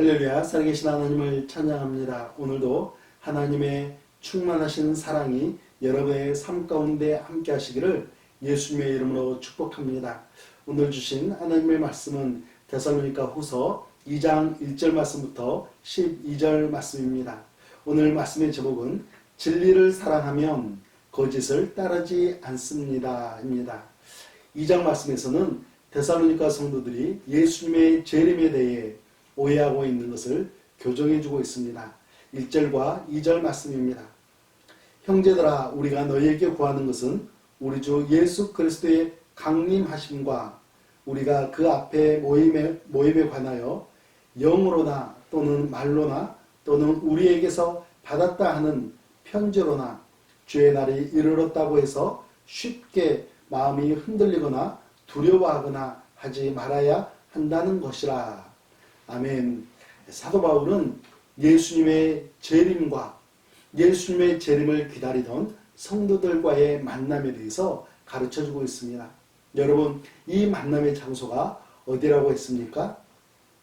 할렐루야, 살아계신 하나님을 찬양합니다. 오늘도 하나님의 충만하신 사랑이 여러분의 삶 가운데 함께 하시기를 예수님의 이름으로 축복합니다. 오늘 주신 하나님의 말씀은 데살로니가 후서 2장 1절 말씀부터 12절 말씀입니다. 오늘 말씀의 제목은 진리를 사랑하면 거짓을 따르지 않습니다. 입니다. 2장 말씀에서는 데살로니가 성도들이 예수님의 재림에 대해 오해하고 있는 것을 교정해 주고 있습니다. 1절과 2절 말씀입니다. 형제들아 우리가 너희에게 구하는 것은 우리 주 예수 그리스도의 강림하심과 우리가 그 앞에 모임에, 모임에 관하여 영으로나 또는 말로나 또는 우리에게서 받았다 하는 편지로나 주의 날이 이르렀다고 해서 쉽게 마음이 흔들리거나 두려워하거나 하지 말아야 한다는 것이라. 아멘. 사도 바울은 예수님의 재림과 예수님의 재림을 기다리던 성도들과의 만남에 대해서 가르쳐 주고 있습니다. 여러분, 이 만남의 장소가 어디라고 했습니까?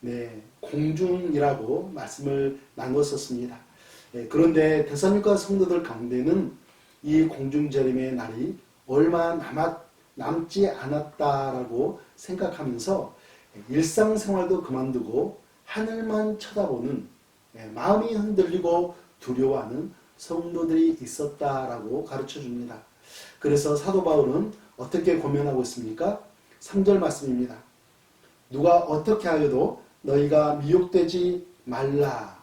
네, 공중이라고 말씀을 나눴었습니다. 네, 그런데 대사님과 성도들 가운데는 이 공중 재림의 날이 얼마 남았, 남지 않았다라고 생각하면서 일상생활도 그만두고 하늘만 쳐다보는 예, 마음이 흔들리고 두려워하는 성도들이 있었다라고 가르쳐 줍니다. 그래서 사도 바울은 어떻게 고면하고 있습니까? 3절 말씀입니다. 누가 어떻게 하여도 너희가 미혹되지 말라.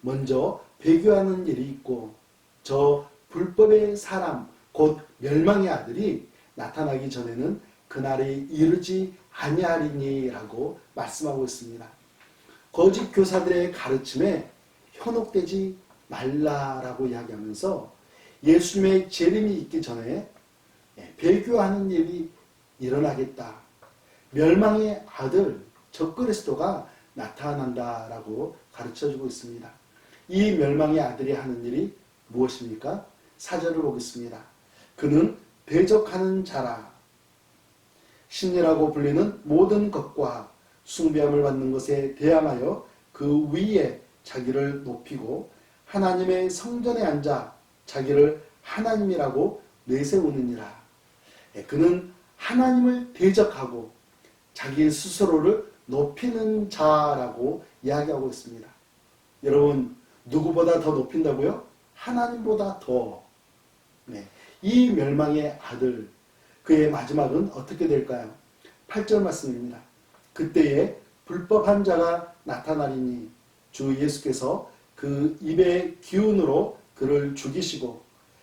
먼저 배교하는 일이 있고 저 불법의 사람 곧 멸망의 아들이 나타나기 전에는 그날이 이르지 아니하리니라고 말씀하고 있습니다. 거짓 교사들의 가르침에 현혹되지 말라라고 이야기하면서 예수님의 재림이 있기 전에 배교하는 일이 일어나겠다. 멸망의 아들 적그리스도가 나타난다라고 가르쳐주고 있습니다. 이 멸망의 아들이 하는 일이 무엇입니까? 사절을 보겠습니다. 그는 대적하는 자라 신이라고 불리는 모든 것과 숭배함을 받는 것에 대항하여 그 위에 자기를 높이고 하나님의 성전에 앉아 자기를 하나님이라고 내세우느니라. 예, 그는 하나님을 대적하고 자기 스스로를 높이는 자라고 이야기하고 있습니다. 여러분, 누구보다 더 높인다고요? 하나님보다 더. 네. 이 멸망의 아들, 그의 마지막은 어떻게 될까요? 8절 말씀입니다. 그때에 불법한 자가 나타나리니 주 예수께서 그 입의 기운으로 그를 죽이시고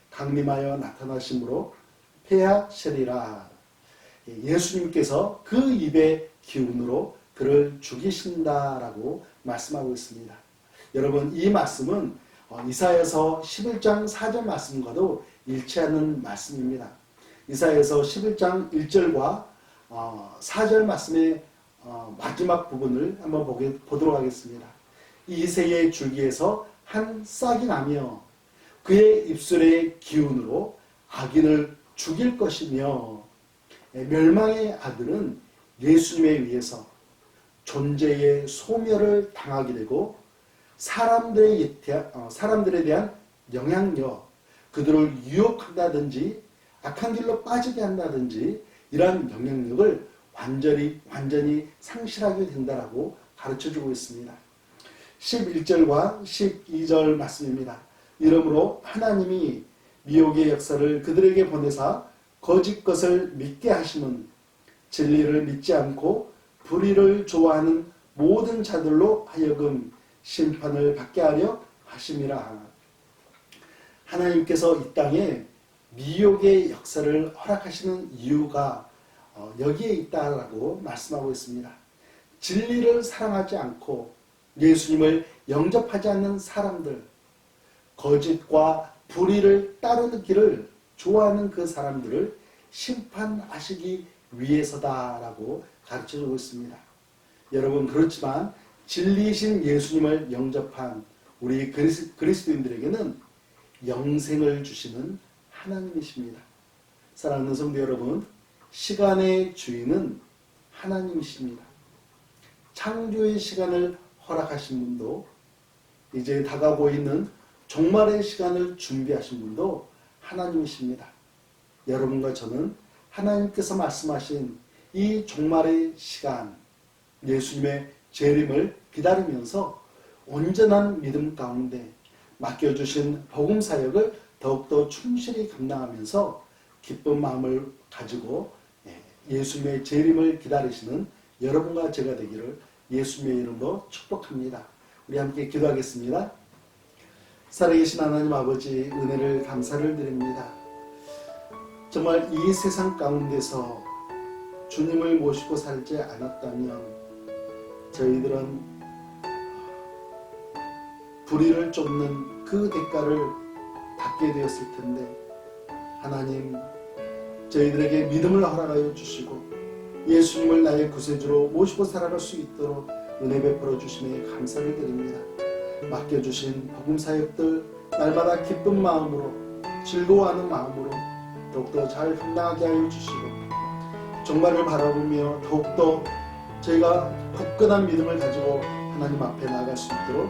강림하여 나타나심으로 폐하시리라. 예수님께서 그 입의 기운으로 그를 죽이신다라고 말씀하고 있습니다. 여러분 이 말씀은 어, 이사에서 11장 4절 말씀과도 일치하는 말씀입니다. 이사에서 11장 1절과 4절 어, 말씀의 어, 마지막 부분을 한번 보도록 하겠습니다. 이세의 줄기에서 한 싹이 나며 그의 입술의 기운으로 악인을 죽일 것이며 예, 멸망의 아들은 예수님에 의해서 존재의 소멸을 당하게 되고 어, 사람들에 대한 영향력, 그들을 유혹한다든지 악한 길로 빠지게 한다든지 이러한 영향력을 완전히 완전히 상실하게 된다라고 가르쳐 주고 있습니다. 11절과 12절 말씀입니다. 이러므로 하나님이 미혹의 역사를 그들에게 보내사 거짓 것을 믿게 하심은 진리를 믿지 않고 불의를 좋아하는 모든 자들로 하여금 심판을 받게 하려 하심이라. 하나님께서 이 땅에 미혹의 역사를 허락하시는 이유가 어, 여기에 있다라고 말씀하고 있습니다. 진리를 사랑하지 않고 예수님을 영접하지 않는 사람들, 거짓과 불의를 따르는 길을 좋아하는 그 사람들을 심판하시기 위해서다라고 가르쳐 주고 있습니다. 여러분, 그렇지만 진리이신 예수님을 영접한 우리 그리스, 그리스도인들에게는 영생을 주시는 하나님이십니다. 사랑하는 성도 여러분, 시간의 주인은 하나님이십니다. 창조의 시간을 허락하신 분도 이제 다가오고 있는 종말의 시간을 준비하신 분도 하나님이십니다. 여러분과 저는 하나님께서 말씀하신 이 종말의 시간, 예수님의 재림을 기다리면서 온전한 믿음 가운데 맡겨주신 복음 사역을 더욱더 충실히 감당하면서 기쁜 마음을 가지고 예, 예수님의 재림을 기다리시는 여러분과 제가 되기를 예수님의 이름으로 축복합니다. 우리 함께 기도하겠습니다. 살아계신 하나님 아버지 은혜를 감사를 드립니다. 정말 이 세상 가운데서 주님을 모시고 살지 않았다면 저희들은 불의를 쫓는 그 대가를 받게 되었을 텐데 하나님 저희들에게 믿음을 허락하여 주시고 예수님을 나의 구세주로 모시고 살아갈 수 있도록 은혜 베풀어 주심에 감사를 드립니다. 맡겨주신 복음 사역들 날마다 기쁜 마음으로 즐거워하는 마음으로 더욱더 잘 감당하게 하여 주시고 종말을 바라보며 더욱더 저희가 굳건한 믿음을 가지고 하나님 앞에 나아갈 수 있도록